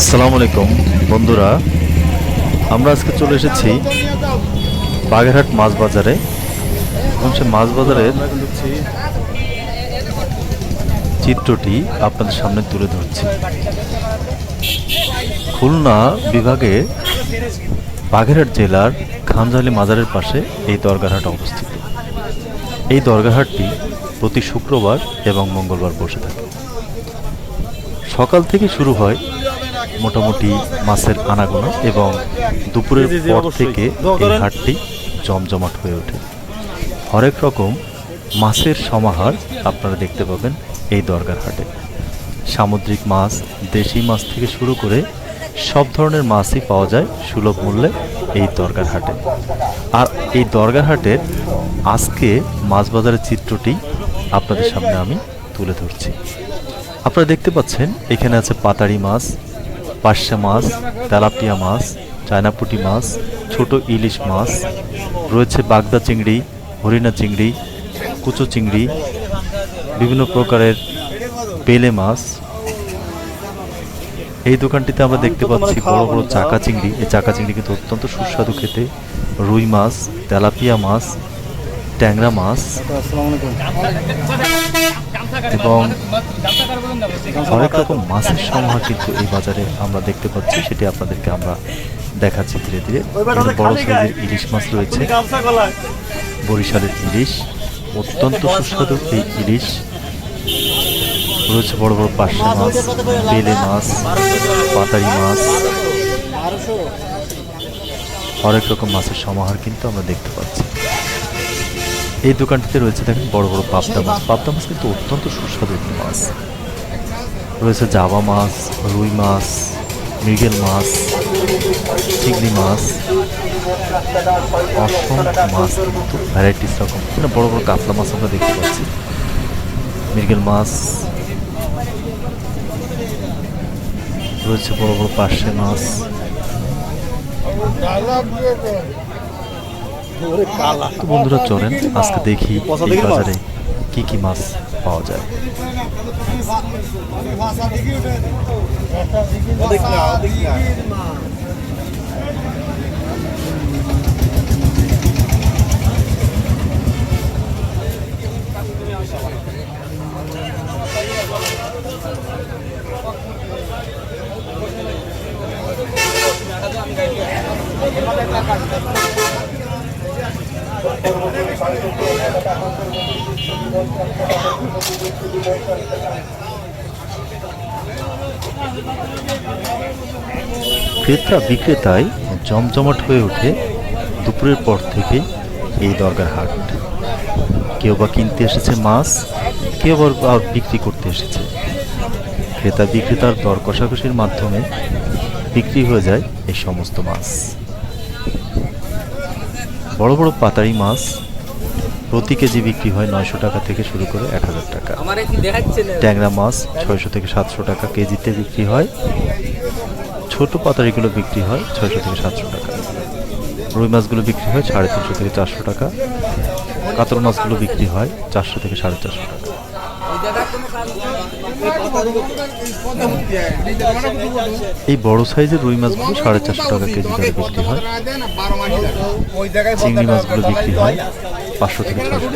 আসসালামু আলাইকুম, বন্ধুরা। আমরা আজকে চলে এসেছি বাগেরহাট মাছ বাজারে। এবং সে মাছ বাজারের চিত্রটি আপনাদের সামনে তুলে ধরছি। খুলনা বিভাগে বাগেরহাট জেলার খানজালি মাজারের পাশে এই দরগারহাট অবস্থিত। এই দরগাহাটটি প্রতি শুক্রবার এবং মঙ্গলবার বসে থাকে। সকাল থেকে শুরু হয় মোটামুটি মাছের আনাগোনা এবং দুপুরের পর থেকে এই হাটটি জমজমাট হয়ে ওঠে। হরেক রকম মাছের সমাহার আপনারা দেখতে পাবেন এই দরগার হাটে। সামুদ্রিক মাছ দেশি মাছ থেকে শুরু করে সব ধরনের মাছই পাওয়া যায় সুলভ মূল্যে এই দরগার হাটে। আর এই দরগার হাটের আজকে মাছ বাজারের চিত্রটি আপনাদের সামনে আমি তুলে ধরছি। আপনারা দেখতে পাচ্ছেন এখানে আছে পাতাড়ি মাছ পার্শা মাছ, তেলাপিয়া মাছ, চায়নাপুটি মাছ, ছোট ইলিশ মাছ, রয়েছে বাগদা চিংড়ি, হরিণা চিংড়ি, কুচো চিংড়ি, বিভিন্ন প্রকারের বেলে মাছ। এই দোকানটিতে আমরা দেখতে পাচ্ছি বড় বড় চাকা চিংড়ি। এই চাকা চিংড়ি কিন্তু অত্যন্ত সুস্বাদু খেতে। রুই মাছ, তেলাপিয়া মাছ, ট্যাংরা মাছ। এবং অনেক রকম মাছের সমাহার কিন্তু এই বাজারে আমরা দেখতে পাচ্ছি সেটি আপনাদেরকে আমরা দেখাচ্ছি ধীরে ধীরে। বড় সাইজের ইলিশ মাছ রয়েছে। বরিশালের ইলিশ অত্যন্ত সুস্বাদু এই ইলিশ। রয়েছে বড় বড় পার্শে মাছ বেলে মাছ পাতারি মাছ। হরেক রকম মাছের সমাহার কিন্তু আমরা দেখতে পাচ্ছি। এই দোকানটিতে রয়েছে দেখেন বড় বড় পাবদা মাছ। পাবদা মাছ কিন্তু অত্যন্ত সুস্বাদু একটি মাছ। রয়েছে জাবা মাছ, রুই মাছ, মৃগেল মাছ, চিংড়ি মাছ, অসংখ্য মাছ কিন্তু ভ্যারাইটিস রকম। এখানে বড় বড় কাতলা মাছ আমরা দেখতে পাচ্ছি। মৃগেল মাছ, রয়েছে বড় বড় পার্শে মাছ। তো বন্ধুরা চলেন আজকে দেখি এই বাজারে কি কি মাছ পাওয়া যায়। ক্রেতা বিক্রেতায় জমজমাট হয়ে ওঠে দুপুরের পর থেকে এই দরগার হাট। কেউ বা কিনতে এসেছে মাছ, কেউ আবার বিক্রি করতে এসেছে। ক্রেতা বিক্রেতার দর কষাকষির মাধ্যমে বিক্রি হয়ে যায় এই সমস্ত মাছ। বড় বড় পাতারি মাছ প্রতি কেজি বিক্রি হয় নয়শো টাকা থেকে শুরু করে এক হাজার টাকা। ট্যাংরা মাছ ছয়শো থেকে সাতশো টাকা কেজিতে বিক্রি হয়। ছোট পাতারিগুলো বিক্রি হয় ছয়শো থেকে সাতশো টাকা। রুই মাছগুলো বিক্রি হয় সাড়ে তিনশো থেকে চারশো টাকা। কাতল মাছগুলো বিক্রি হয় চারশো থেকে সাড়ে চারশো টাকা। এই বড় সাইজের রুই মাছগুলো সাড়ে চারশো টাকা কেজি দরে বিক্রি হয়। চিংড়ি মাছগুলো বিক্রি হয় পাঁচশো থেকে টাকা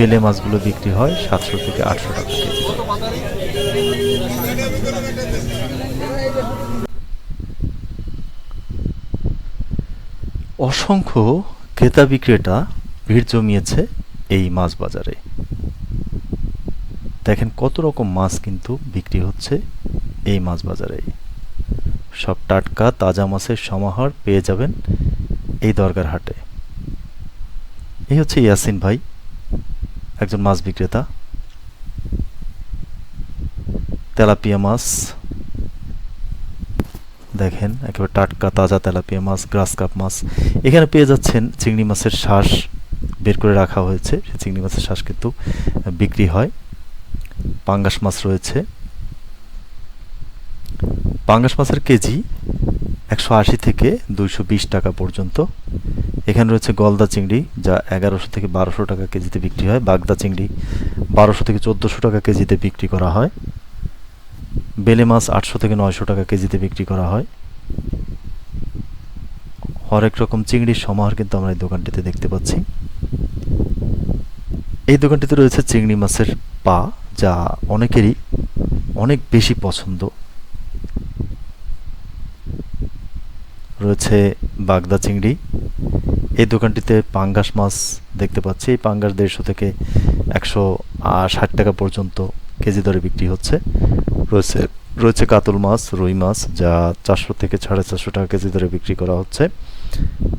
বেলে মাছগুলো বিক্রি হয় সাতশো থেকে আটশো টাকা কেজি অসংখ্য ক্রেতা বিক্রেতা ভিড় জমিয়েছে এই মাছ বাজারে। দেখেন কত রকম মাছ কিন্তু বিক্রি হচ্ছে এই মাছ বাজারে। সব টাটকা তাজা মাছের সমাহার পেয়ে যাবেন এই দরগার হাটে। এই হচ্ছে ইয়াসিন ভাই, একজন মাছ বিক্রেতা। তেলাপিয়া মাছ, দেখেন একেবারে টাটকা তাজা তেলাপিয়া মাছ, গ্রাস কাপ মাছ। এখানে পেয়ে যাচ্ছেন চিংড়ি মাছের শ্বাস বের করে রাখা হয়েছে। সেই চিংড়ি মাছের শ্বাস কিন্তু বিক্রি হয়। পাঙ্গাস মাছ রয়েছে। পাঙ্গাস মাছের কেজি একশো আশি থেকে দুইশো বিশ টাকা পর্যন্ত। এখানে রয়েছে গলদা চিংড়ি, যা এগারোশো থেকে বারোশো টাকা কেজিতে বিক্রি হয়। বাগদা চিংড়ি, বারোশো থেকে চোদ্দোশো টাকা কেজিতে বিক্রি করা হয়। বেলে মাছ আটশো থেকে নয়শো টাকা কেজিতে বিক্রি করা হয়। হরেক রকম চিংড়ির সমাহার কিন্তু আমরা এই দোকানটিতে দেখতে পাচ্ছি। এই দোকানটিতে রয়েছে চিংড়ি মাছের পা, যা অনেকেরই অনেক বেশি পছন্দ। রয়েছে বাগদা চিংড়ি। এই দোকানটিতে পাঙ্গাস মাছ দেখতে পাচ্ছি। এই পাঙ্গাস দেড়শো থেকে একশো ষাট টাকা পর্যন্ত কেজি দরে বিক্রি হচ্ছে। রয়েছে রয়েছে কাতল মাছ, রুই মাছ, যা চারশো থেকে সাড়ে চারশো টাকা কেজি দরে বিক্রি করা হচ্ছে।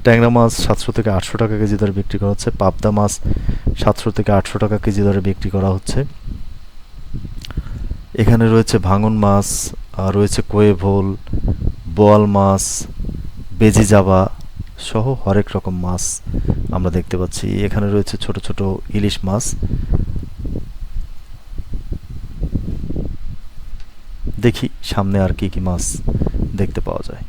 ট্যাংরা মাছ সাতশো থেকে আটশো টাকা কেজি দরে বিক্রি করা হচ্ছে। পাবদা মাছ সাতশো থেকে আটশো টাকা কেজি দরে বিক্রি করা হচ্ছে। এখানে রয়েছে ভাঙন মাছ রয়েছে কোয়ে ভোল, বোয়াল মাছ, বেজি জাবা সহ হরেক রকম মাছ আমরা দেখতে পাচ্ছি। এখানে রয়েছে ছোট ছোট ইলিশ মাছ। দেখি সামনে আর কি কি মাছ দেখতে পাওয়া যায়।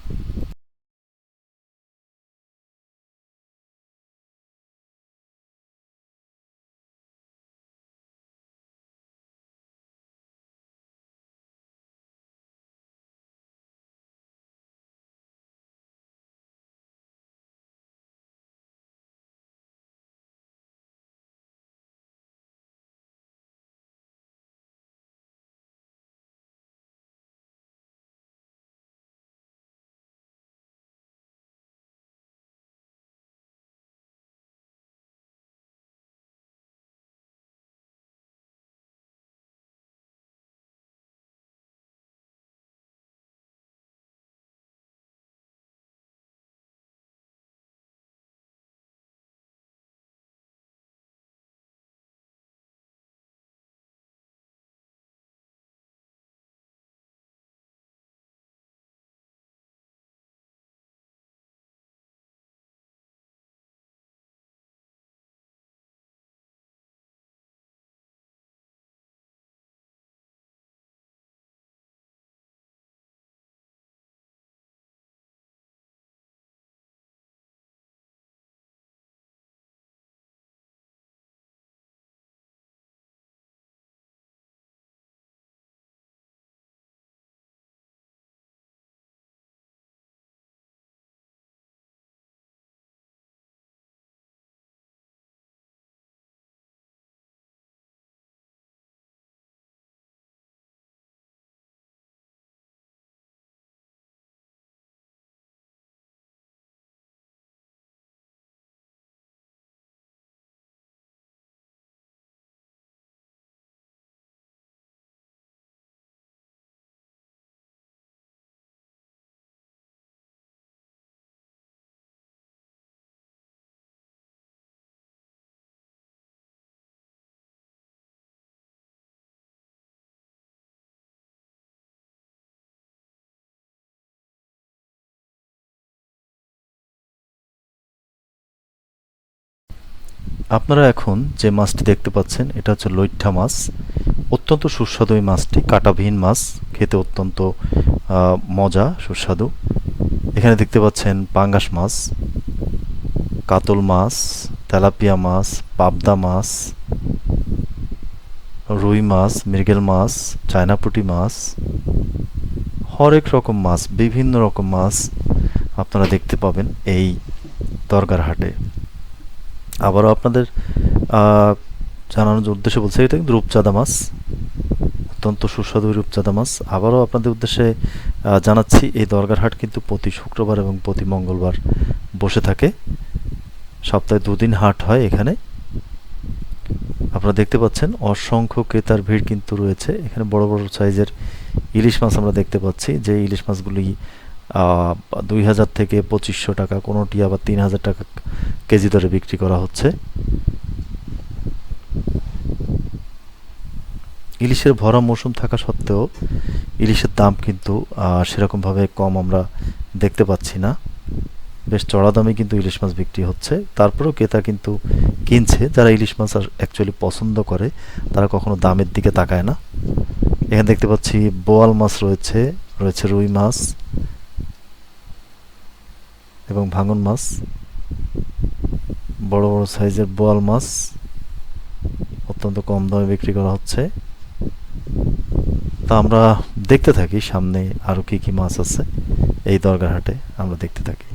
আপনারা এখন যে মাছটি দেখতে পাচ্ছেন, এটা হচ্ছে লৈঠা মাছ। অত্যন্ত সুস্বাদু এই মাছটি কাটাবিহীন মাছ, খেতে অত্যন্ত মজা, সুস্বাদু। এখানে দেখতে পাচ্ছেন পাঙ্গাস মাছ, কাতল মাছ, তেলাপিয়া মাছ, পাবদা মাছ, রুই মাছ, মৃগেল মাছ, চায়নাপুটি মাছ, হরেক রকম মাছ, বিভিন্ন রকম মাছ আপনারা দেখতে পাবেন এই দরগার হাটে। আবারও আপনাদের জানানোর উদ্দেশ্যে বলছি, এটা কিন্তু রূপচাঁদা মাছ, অত্যন্ত সুস্বাদু রূপচাঁদা মাছ। আবারও আপনাদের উদ্দেশ্যে জানাচ্ছি, এই দরগার হাট কিন্তু প্রতি শুক্রবার এবং প্রতি মঙ্গলবার বসে থাকে। সপ্তাহে দুদিন হাট হয় এখানে। আপনারা দেখতে পাচ্ছেন, অসংখ্য ক্রেতার ভিড় কিন্তু রয়েছে। এখানে বড় বড় সাইজের ইলিশ মাছ আমরা দেখতে পাচ্ছি। যে ইলিশ মাছগুলি দুই হাজার থেকে পঁচিশশো টাকা, কোনোটি আবার তিন হাজার টাকা কেজি দরে বিক্রি করা হচ্ছে। ইলিশের ভরা মৌসুম থাকা সত্ত্বেও ইলিশের দাম কিন্তু সেরকমভাবে কম আমরা দেখতে পাচ্ছি না। বেশ চড়া দামে কিন্তু ইলিশ মাছ বিক্রি হচ্ছে। তারপরেও ক্রেতা কিন্তু কিনছে। যারা ইলিশ মাছ অ্যাকচুয়ালি পছন্দ করে, তারা কখনো দামের দিকে তাকায় না। এখানে দেখতে পাচ্ছি বোয়াল মাছ রয়েছে রয়েছে রুই মাছ এবং ভাঙন মাছ। বড় বড় সাইজের বোয়াল মাছ অত্যন্ত কম দামে বিক্রি করা হচ্ছে। তা আমরা দেখতে থাকি সামনে আরও কী কী মাছ আছে এই দরগার হাটে, আমরা দেখতে থাকি।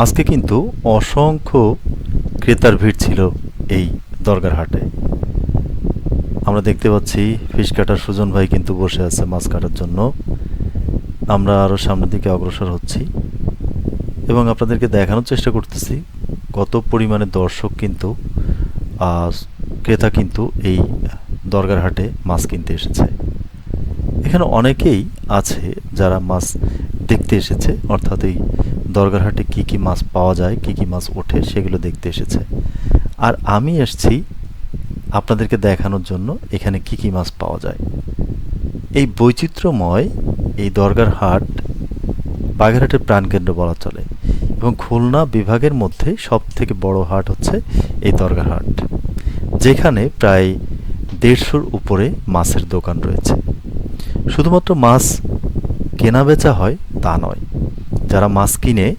আজকে কিন্তু অসংখ্য ক্রেতার ভিড় ছিল এই দরগার হাটে। আমরা দেখতে পাচ্ছি ফিশ কাটার সুজন ভাই কিন্তু বসে আছে মাছ কাটার জন্য। আমরা আরও সামনের দিকে অগ্রসর হচ্ছি এবং আপনাদেরকে দেখানোর চেষ্টা করতেছি কত পরিমাণে দর্শক কিন্তু ক্রেতা কিন্তু এই দরগার হাটে মাছ কিনতে এসেছে। এখানে অনেকেই আছে যারা মাছ দেখতে এসেছে, অর্থাৎ এই দরগার হাটে কী কী মাছ পাওয়া যায়, কী কী মাছ ওঠে সেগুলো দেখতে এসেছে। আর আমি এসেছি আপনাদেরকে দেখানোর জন্য এখানে কী কী মাছ পাওয়া যায়। এই বৈচিত্র্যময় এই দরগার হাট প্রাণকেন্দ্র বলা চলে এবং খুলনা বিভাগের মধ্যে সব থেকে বড় হাট হচ্ছে এই দরগার হাট যেখানে প্রায় দেড়শোর উপরে মাছের দোকান রয়েছে। শুধুমাত্র মাছ কেনা বেচা হয় তা নয়। যারা মাছ কিনে,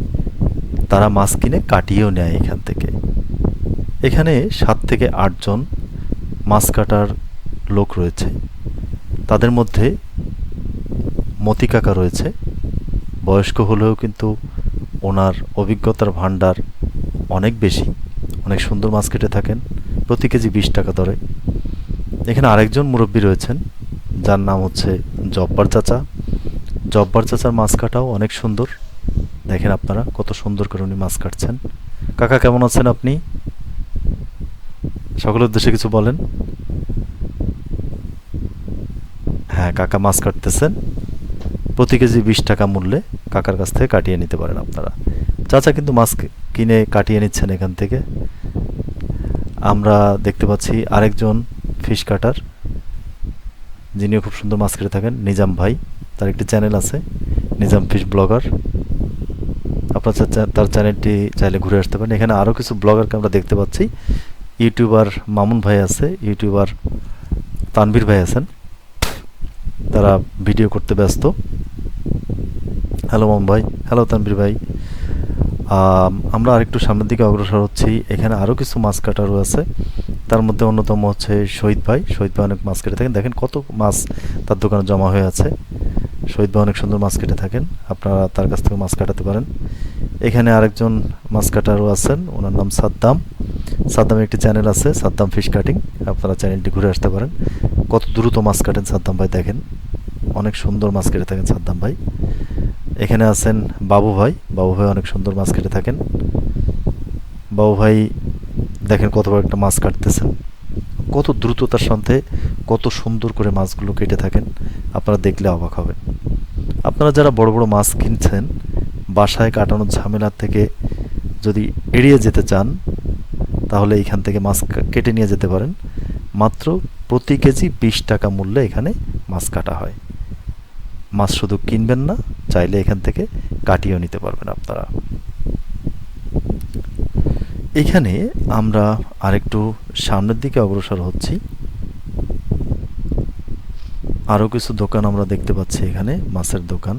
তারা মাছ কিনে কাটিয়েও নেয় এখান থেকে। এখানে সাত থেকে আটজন মাছ কাটার লোক রয়েছে। তাদের মধ্যে মতি কাকা রয়েছে। বয়স্ক হলেও কিন্তু ওনার অভিজ্ঞতার ভাণ্ডার অনেক বেশি। অনেক সুন্দর মাছ কেটে থাকেন, প্রতি কেজি বিশ টাকা দরে। এখানে আরেকজন মুরব্বী রয়েছেন, যার নাম হচ্ছে জব্বার চাচা। জব্বার চাচার মাছ কাটাও অনেক সুন্দর। দেখেন আপনারা কত সুন্দর করে উনি মাছ কাটছেন। কাকা, কেমন আছেন আপনি? সকলের উদ্দেশ্যে কিছু বলেন। হ্যাঁ কাকা মাছ কাটতেছেন। প্রতি কেজি বিশ টাকা মূল্যে কাকার কাছ থেকে কাটিয়ে নিতে পারেন আপনারা। চাচা কিন্তু মাছ কিনে কাটিয়ে নিচ্ছেন এখান থেকে। আমরা দেখতে পাচ্ছি আরেকজন ফিশ কাটার। যিনিও খুব সুন্দর মাছ কেটে থাকেন, নিজাম ভাই। তার একটি চ্যানেল আছে নিজাম ফিশ ব্লগার আপনার তার চ্যানেলটি চাইলে ঘুরে আসতে পারেন। এখানে আরও কিছু ব্লগারকে আমরা দেখতে পাচ্ছি। ইউটিউবার মামুন ভাই আছে ইউটিউবার তানভীর ভাই আছেন। তারা ভিডিও করতে ব্যস্ত। হ্যালো মামুন ভাই। হ্যালো তানভীর ভাই। আমরা আরেকটু সামনের দিকে অগ্রসর হচ্ছি। এখানে আরও কিছু মাছ কাটারও আছে। তার মধ্যে অন্যতম হচ্ছে শহীদ ভাই। শহীদ ভাই অনেক মাছ কেটে থাকেন। দেখেন কত মাছ তার দোকানে জমা হয়ে আছে। শহীদ ভাই অনেক সুন্দর মাছ কেটে থাকেন। আপনারা তার কাছ থেকে মাছ কাটাতে পারেন। এখানে আরেকজন মাছ কাটারও আছেন, ওনার নাম সাদ্দাম। সাদ্দামের একটি চ্যানেল আছে, সাদ্দাম ফিশ কাটিং। আপনারা চ্যানেলটি ঘুরে আসতে পারেন। কত দ্রুত মাছ কাটেন সাদ্দাম ভাই দেখেন। অনেক সুন্দর মাছ কেটে থাকেন সাদ্দাম ভাই। এখানে আছেন বাবু ভাই। বাবু ভাই অনেক সুন্দর মাছ কেটে থাকেন। বাবু ভাই দেখেন কত বড় একটা মাছ কাটতেছেন। কত দ্রুততার সাথে কত সুন্দর করে মাছগুলো কেটে থাকেন। আপনারা দেখলে অবাক হবেন। আপনারা যারা বড় বড় মাছ কিনছেন, বাসায় কাটানোর ঝামেলা থেকে যদি এড়িয়ে যেতে চান, তাহলে এইখান থেকে মাছ কেটে নিয়ে যেতে পারেন। মাত্র প্রতি কেজি বিশ টাকা মূল্যে এখানে মাছ কাটা হয়। মাছ শুধু কিনবেন না, চাইলে এখান থেকে কাটিয়েও নিতে পারবেন আপনারা। এখানে আমরা আরেকটু সামনের দিকে অগ্রসর হচ্ছি। আরও কিছু দোকান আমরা দেখতে পাচ্ছি এখানে মাছের দোকান।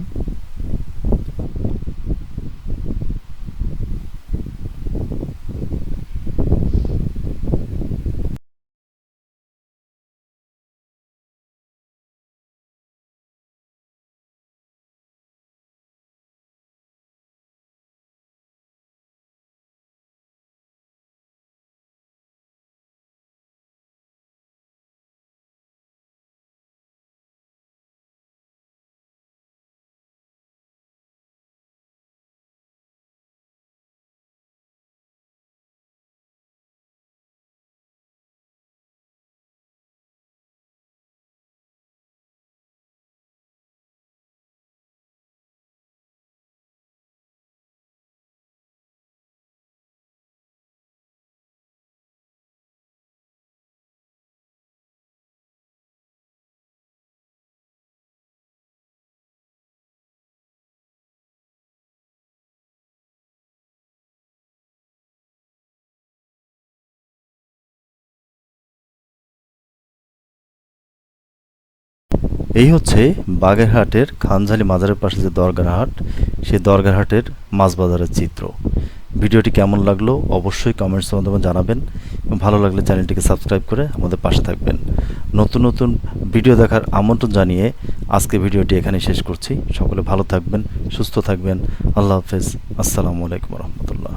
এই হচ্ছে বাগেরহাটের খানঝালি মাজারের পাশে যে দরগারহাট সেই দরগার হাটের মাছ বাজারের চিত্র। ভিডিওটি কেমন লাগল অবশ্যই কমেন্টসের মাধ্যমে জানাবেন। এবং ভালো লাগলে চ্যানেলটিকে সাবস্ক্রাইব করে আমাদের পাশে থাকবেন। নতুন নতুন ভিডিও দেখার আমন্ত্রণ জানিয়ে আজকে ভিডিওটি এখানে শেষ করছি। সকলে ভালো থাকবেন, সুস্থ থাকবেন। আল্লাহ হাফেজ। আসসালামু আলাইকুম রহমতুল্লাহ।